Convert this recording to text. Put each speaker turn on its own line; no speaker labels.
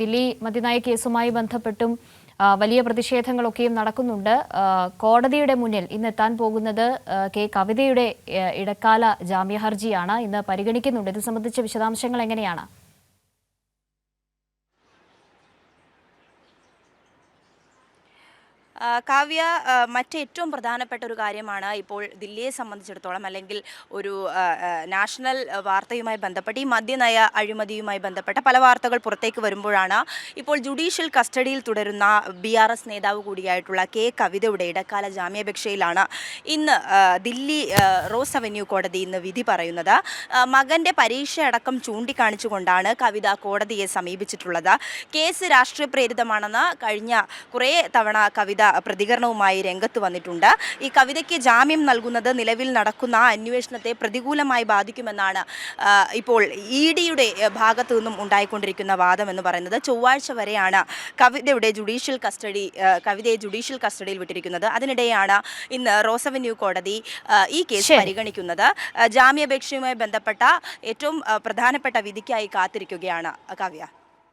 ദില്ലി മദ്യനയ കേസുമായി ബന്ധപ്പെട്ടും വലിയ പ്രതിഷേധങ്ങളൊക്കെയും നടക്കുന്നുണ്ട്. കോടതിയുടെ മുന്നിൽ ഇന്ന് എത്താൻ പോകുന്നത് കെ കവിതയുടെ ഇടക്കാല ജാമ്യ ഹർജിയാണ് ഇന്ന് പരിഗണിക്കുന്നുണ്ട്. ഇത് സംബന്ധിച്ച വിശദാംശങ്ങൾ എങ്ങനെയാണ്?
കാവ്യ മറ്റ് ഏറ്റവും പ്രധാനപ്പെട്ട ഒരു കാര്യമാണ് ഇപ്പോൾ ദില്ലിയെ സംബന്ധിച്ചിടത്തോളം അല്ലെങ്കിൽ ഒരു നാഷണൽ വാർത്തയുമായി ബന്ധപ്പെട്ട് ഈ മദ്യനയ അഴിമതിയുമായി ബന്ധപ്പെട്ട പല വാർത്തകൾ പുറത്തേക്ക് വരുമ്പോഴാണ് ഇപ്പോൾ ജുഡീഷ്യൽ കസ്റ്റഡിയിൽ തുടരുന്ന ബി ആർ എസ് നേതാവ് കൂടിയായിട്ടുള്ള കെ കവിതയുടെ ഇടക്കാല ജാമ്യാപേക്ഷയിലാണ് ഇന്ന് ദില്ലി റോസ് അവന്യൂ കോടതി ഇന്ന് വിധി പറയുന്നത്. മകന്റെ പരീക്ഷ അടക്കം ചൂണ്ടിക്കാണിച്ചുകൊണ്ടാണ് കവിത കോടതിയെ സമീപിച്ചിട്ടുള്ളത്. കേസ് രാഷ്ട്രീയ പ്രേരിതമാണെന്ന് കഴിഞ്ഞ കുറേ തവണ കവിത പ്രതികരണവുമായി രംഗത്ത് വന്നിട്ടുണ്ട്. ഈ കവിതയ്ക്ക് ജാമ്യം നൽകുന്നത് നിലവിൽ നടക്കുന്ന അന്വേഷണത്തെ പ്രതികൂലമായി ബാധിക്കുമെന്നാണ് ഇപ്പോൾ ഇ ഡിയുടെ ഭാഗത്തു നിന്നും ഉണ്ടായിക്കൊണ്ടിരിക്കുന്ന വാദം എന്ന് പറയുന്നത്. ചൊവ്വാഴ്ച വരെയാണ് കവിതയുടെ ജുഡീഷ്യൽ കസ്റ്റഡി കവിതയെ ജുഡീഷ്യൽ കസ്റ്റഡിയിൽ വിട്ടിരിക്കുന്നത്. അതിനിടെയാണ് ഇന്ന് റോസവന്യൂ കോടതി ഈ കേസ്. പരിഗണിക്കുന്നത്. ജാമ്യാപേക്ഷയുമായി ബന്ധപ്പെട്ട ഏറ്റവും പ്രധാനപ്പെട്ട വിധിക്കായി കാത്തിരിക്കുകയാണ് കാവ്യ.